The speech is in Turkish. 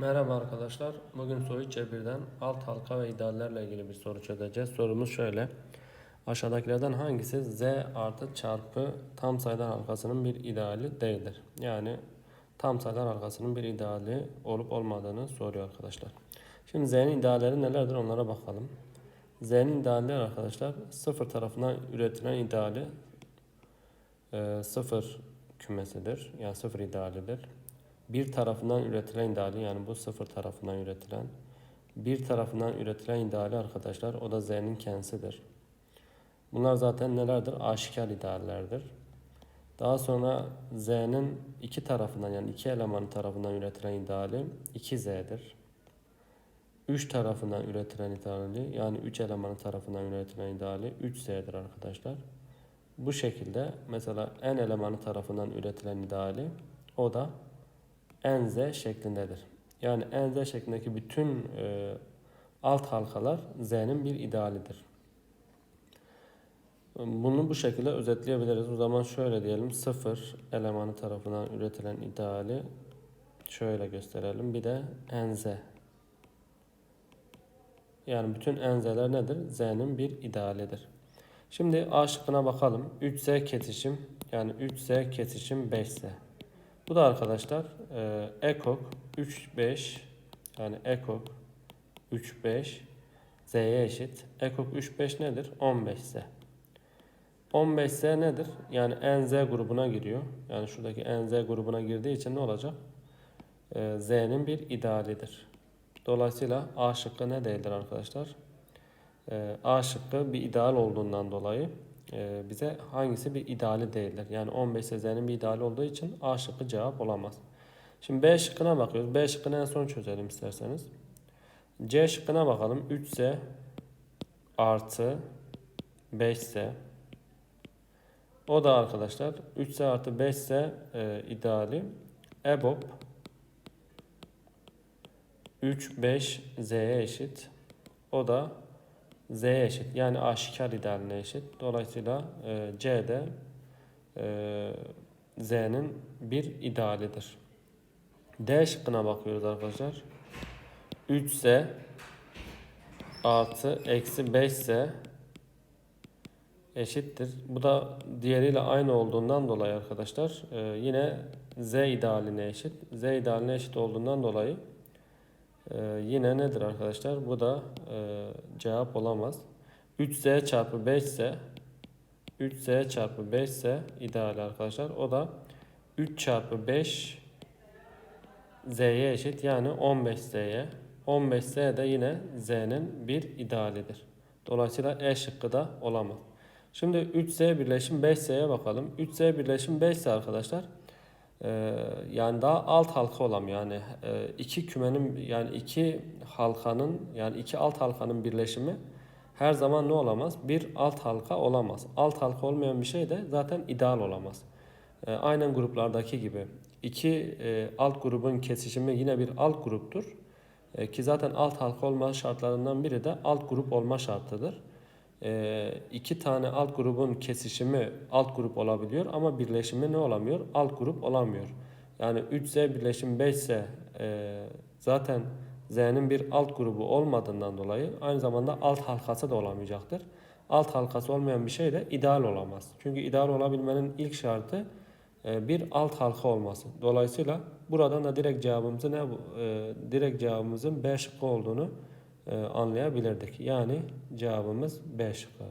Merhaba arkadaşlar. Bugün soru 3 birden alt halka ve ideallerle ilgili bir soru çözeceğiz. Sorumuz şöyle. Aşağıdakilerden hangisi z artı çarpı tam sayılar halkasının bir ideali değildir? Yani tam sayılar halkasının bir ideali olup olmadığını soruyor arkadaşlar. Şimdi z'nin idealleri nelerdir onlara bakalım. Z'nin idealleri arkadaşlar sıfır tarafından üretilen ideali e, sıfır kümesidir. Yani sıfır idealidir bir tarafından üretilen ideali yani bu sıfır tarafından üretilen bir tarafından üretilen ideali arkadaşlar o da z'nin kendisidir. Bunlar zaten nelerdir? Aşikar ideallerdir. Daha sonra z'nin iki tarafından yani iki elemanı tarafından üretilen ideali 2z'dir. 3 tarafından üretilen ideali yani 3 elemanı tarafından üretilen ideali 3z'dir arkadaşlar. Bu şekilde mesela n elemanı tarafından üretilen ideali o da NZ şeklindedir. Yani NZ şeklindeki bütün e, alt halkalar Z'nin bir idealidir. Bunu bu şekilde özetleyebiliriz. O zaman şöyle diyelim. Sıfır elemanı tarafından üretilen ideali şöyle gösterelim. Bir de NZ. Yani bütün NZ'ler nedir? Z'nin bir idealidir. Şimdi A şıkkına bakalım. 3Z kesişim yani 3Z kesişim 5Z. Bu da arkadaşlar e, ekok 3-5 yani ekok 3-5 z'ye eşit. Ekok 3-5 nedir? 15z. 15z nedir? Yani nz grubuna giriyor. Yani şuradaki nz grubuna girdiği için ne olacak? E, z'nin bir idealidir. Dolayısıyla A şıkkı ne değildir arkadaşlar? E, A şıkkı bir ideal olduğundan dolayı bize hangisi bir ideali değildir. Yani 15 sezenin bir ideali olduğu için A şıkkı cevap olamaz. Şimdi B şıkkına bakıyoruz. B şıkkını en son çözelim isterseniz. C şıkkına bakalım. 3Z artı 5Z. O da arkadaşlar 3Z artı 5Z e, ideali. EBOB 3, 5 Z'ye eşit. O da Z'ye eşit. Yani aşikar idealine eşit. Dolayısıyla e, C'de e, Z'nin bir idealidir. D şıkkına bakıyoruz arkadaşlar. 3Z artı eksi 5Z eşittir. Bu da diğeriyle aynı olduğundan dolayı arkadaşlar e, yine Z idealine eşit. Z idealine eşit olduğundan dolayı ee, yine nedir arkadaşlar? Bu da e, cevap olamaz. 3z çarpı 5 ise 3z çarpı 5 ise ideal arkadaşlar. O da 3 çarpı 5 z'ye eşit yani 15z'ye. 15z de yine z'nin bir idealidir. Dolayısıyla E şıkkı da olamaz. Şimdi 3z birleşim 5z'ye bakalım. 3z birleşim 5 ise arkadaşlar ee, yani daha alt halka olan yani e, iki kümenin yani iki halkanın yani iki alt halkanın birleşimi her zaman ne olamaz? Bir alt halka olamaz. Alt halka olmayan bir şey de zaten ideal olamaz. E, aynen gruplardaki gibi. iki e, alt grubun kesişimi yine bir alt gruptur. E, ki zaten alt halka olma şartlarından biri de alt grup olma şartıdır iki tane alt grubun kesişimi alt grup olabiliyor ama birleşimi ne olamıyor? Alt grup olamıyor. Yani 3Z birleşim 5 ise e, zaten Z'nin bir alt grubu olmadığından dolayı aynı zamanda alt halkası da olamayacaktır. Alt halkası olmayan bir şey de ideal olamaz. Çünkü ideal olabilmenin ilk şartı e, bir alt halka olması. Dolayısıyla buradan da direkt cevabımızın ne e, direkt cevabımızın B şıkkı olduğunu anlayabilirdik. Yani cevabımız B şıkkı.